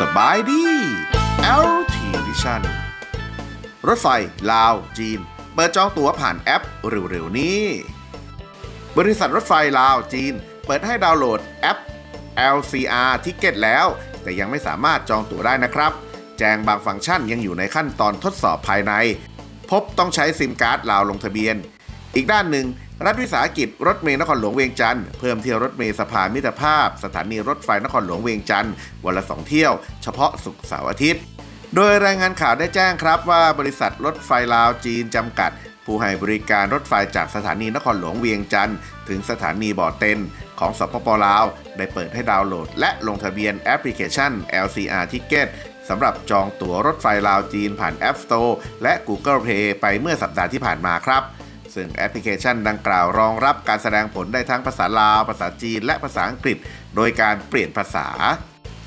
สบายดี LT Vision รถไฟ ลาว จีน เปิดจองตั๋วผ่านแอปเร็วๆนี้ บริษัทรถไฟ ลาว จีน เปิดให้ดาวน์โหลดแอป LCR Ticket แล้ว แต่ยังไม่สามารถจองตั๋วได้นะครับ แจ้งบางฟังก์ชันยังอยู่ในขั้นตอนทดสอบภายใน พบต้องใช้ซิมการ์ดลาวลงทะเบียน อีกด้านหนึ่ง รัฐวิสาหกิจรถเมล์นครหลวงเวียงจันทร์เพิ่มเที่ยวรถเมล์สะพานมิตรภาพ สถานีรถไฟนครหลวงเวียงจันทร์วันละสองเที่ยว เฉพาะศุกร์เสาร์อาทิตย์ โดยรายงานข่าวได้แจ้งครับว่าบริษัทรถไฟลาวจีนจำกัด ผู้ให้บริการรถไฟจากสถานีนครหลวงเวียงจันทร์ถึงสถานีบ่อเต็นของสปปลาว ได้เปิดให้ดาวน์โหลด และลงทะเบียนแอปพลิเคชัน LCR Ticket สำหรับจองตั๋วรถไฟลาวจีนผ่าน App Store และ Google Play ไปเมื่อสัปดาห์ที่ผ่านมาครับ ซึ่งแอปพลิเคชันดังกล่าวรองรับการแสดงผลได้ทั้งภาษาลาว ภาษาจีน และภาษาอังกฤษ โดยการเปลี่ยนภาษา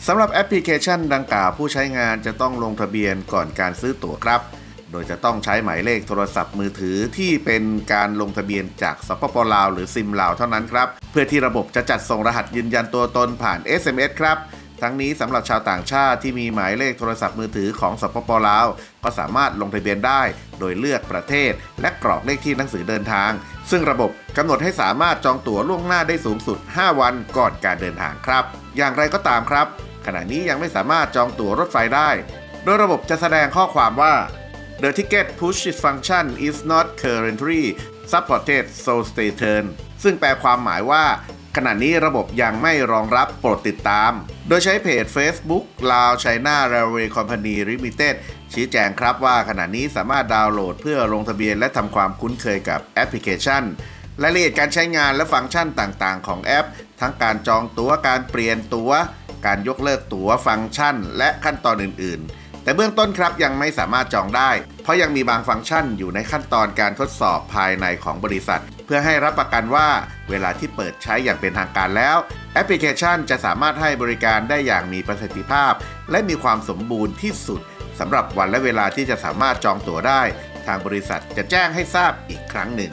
สำหรับแอปพลิเคชันดังกล่าวผู้ใช้งานจะต้องลงทะเบียนก่อนการซื้อตั๋วครับ โดยจะต้องใช้หมายเลขโทรศัพท์มือถือที่เป็นการลงทะเบียนจากสปปลาว หรือซิมลาวเท่านั้นครับ เพื่อที่ระบบจะจัดส่งรหัสยืนยันตัวตนผ่าน SMS ครับ ทั้งนี้สำหรับชาวต่างชาติที่มีหมายเลขโทรศัพท์มือถือของสปปลาว ก็สามารถลงทะเบียนได้ โดยเลือกประเทศ และกรอกเลขที่หนังสือเดินทาง ซึ่งระบบกำหนดให้สามารถจองตั๋วล่วงหน้าได้สูงสุด 5 วันก่อนการเดินทางครับ อย่างไรก็ตามครับ ขณะนี้ยังไม่สามารถจองตั๋วรถไฟได้ โดยระบบจะแสดงข้อความว่า The ticket push function is not currently supported so stay tuned ซึ่งแปลความหมายว่า ขณะนี้ระบบยังไม่รองรับโปรดติดตาม โดยใช้เพจ Facebook ลาว China Railway Company Limited ชี้แจงครับว่าขณะนี้สามารถดาวน์โหลดเพื่อลงทะเบียนและทำความคุ้นเคยกับแอปพลิเคชันรายละเอียดการใช้งานและฟังก์ชันต่างๆ ของแอป ทั้งการจองตั๋ว การเปลี่ยนตั๋ว การยกเลิกตั๋ว ฟังก์ชัน และขั้นตอนอื่น ๆ แต่เบื้องต้นครับยังไม่สามารถจองได้ เพราะยังมีบางฟังก์ชันอยู่ในขั้นตอนการทดสอบภายในของบริษัท พื่อให้รับประกันว่าเวลาที่เปิดใช้อย่างเป็นทางการแล้ว แอปพลิเคชันจะสามารถให้บริการได้อย่างมีประสิทธิภาพ และมีความสมบูรณ์ที่สุดสำหรับวันและเวลาที่จะสามารถจองตั๋วได้ ทางบริษัทจะแจ้งให้ทราบอีกครั้งหนึ่ง